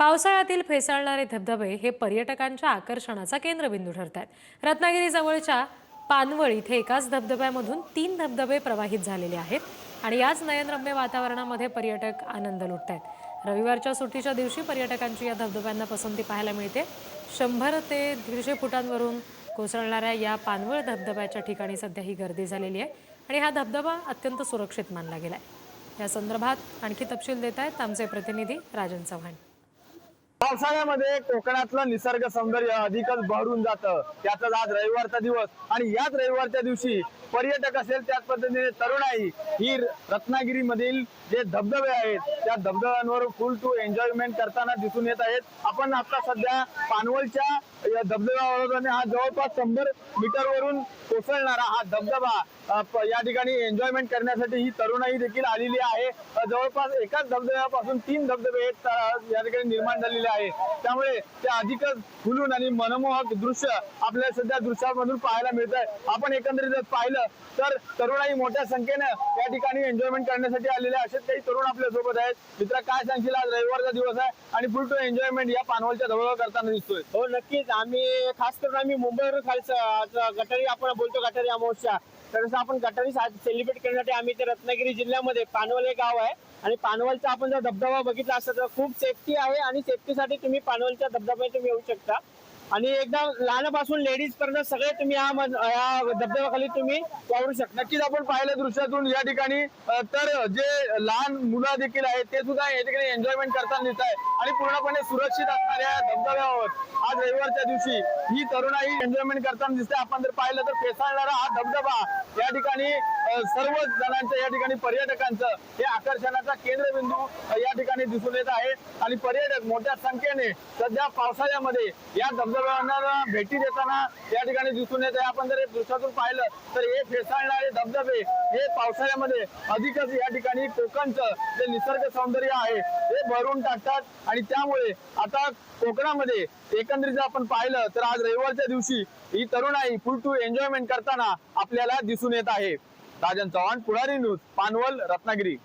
पावसाळ्यातील फेसाळणारे धबधबे हे पर्यटकांच्या आकर्षणाचा केंद्रबिंदू ठरतात. आहेत रत्नागिरीजवळच्या पानवळ इथे एकाच धबधब्यामधून तीन धबधबे प्रवाहित झालेले आहेत आणि याच नयनरम्य वातावरणामध्ये पर्यटक आनंद लुटत आहेत रविवारच्या सुट्टीच्या दिवशी पर्यटकांची या धबधब्यांना पसंती पाहायला मिळते. शंभर ते दीडशे फुटांवरून कोसळणाऱ्या या पानवळ धबधब्याच्या ठिकाणी सध्या ही गर्दी झालेली आहे आणि हा धबधबा अत्यंत सुरक्षित मानला गेला आहे या संदर्भात आणखी तपशील देत आहेत आमचे प्रतिनिधी राजन चव्हाण. पावसाळ्यामध्ये कोकणातलं निसर्ग सौंदर्य अधिकच बहरून जातं. त्याचाच आज रविवारचा दिवस आणि याच रविवारच्या दिवशी पर्यटक असेल त्याच पद्धतीने तरुणाई ही रत्नागिरीमधील जे धबधबे आहेत त्या धबधब्यांवर फुल टू एन्जॉयमेंट करताना दिसून येत आहेत. आपण आता सध्या पानवलच्या या धबधब्यावर हा जवळपास शंभर मीटर वरून कोसळणारा हा धबधबा या ठिकाणी एन्जॉयमेंट करण्यासाठी ही तरुणाई देखील आलेली आहे. जवळपास एकाच धबधब्यापासून तीन धबधबे या ठिकाणी निर्माण झालेले आहे. त्यामुळे ते अधिकच फुलून आणि मनमोहक दृश्य आपल्याला सध्या दृश्यामधून पाहायला मिळत आहे आपण एकंदरीत जर पाहिलं तर तरुणाई मोठ्या संख्येनं या ठिकाणी एन्जॉयमेंट करण्यासाठी आलेले असेच काही तरुण आपल्यासोबत आहेत. मित्र काय सांगशील? आज रविवारचा दिवस आहे आणि फुल टू एन्जॉयमेंट या पानवलच्या धबधबा करताना दिसतोय. हो नक्कीच. आम्ही खास करून आम्ही मुंबईवरून खालचं गटारी आपण बोलतो गटारी अमावस्या. तर तसं आपण गटारी सेलिब्रेट करण्यासाठी आम्ही ते रत्नागिरी जिल्ह्यामध्ये पानवल हे गाव आहे. आणि पानवलचा आपण जर धबधबा बघितला असता तर खूप सेफ्टी आहे आणि सेफ्टीसाठी तुम्ही पानवलच्या धबधब्यात तुम्ही येऊ शकता. आणि एकदम लहानापासून लेडीज पर्यंत सगळे तुम्ही या धबधब्याखाली तुम्ही वावरू शकता. नक्कीच आपण पाहिलं दृश्यातून या ठिकाणी तर जे लहान मुलं देखील आहेत ते सुद्धा या ठिकाणी एन्जॉयमेंट करताना दिसत आहे आणि पूर्णपणे सुरक्षित असणाऱ्या धबधब्यावर आज रविवारच्या दिवशी ही तरुणाई एन्जॉयमेंट करताना दिसते. आपण जर पाहिलं तर फेसाळणारा हा धबधबा या ठिकाणी सर्व जणांचं या ठिकाणी पर्यटकांचं हे आकर्षणाचा केंद्रबिंदू या ठिकाणी दिसून येत आहे. आणि पर्यटक मोठ्या संख्येने सध्या पावसाळ्यामध्ये या धबधब्यांना भेटी देताना या ठिकाणी दिसून येत आहे आपण जर दृश्यातून पाहिलं तर हे फेसाळणारे धबधबे हे पावसाळ्यामध्ये अधिकच या ठिकाणी कोकणचं जे निसर्ग सौंदर्य आहे ते भरून टाकतात. आणि त्यामुळे आता कोकणामध्ये एकंदरीत जर आपण पाहिलं तर आज रविवारच्या दिवशी ही तरुणाई फुल टू एन्जॉयमेंट करताना आपल्याला दिसून येत आहे. राजन चव्हाण पुढारी न्यूज पानवल रत्नागिरी.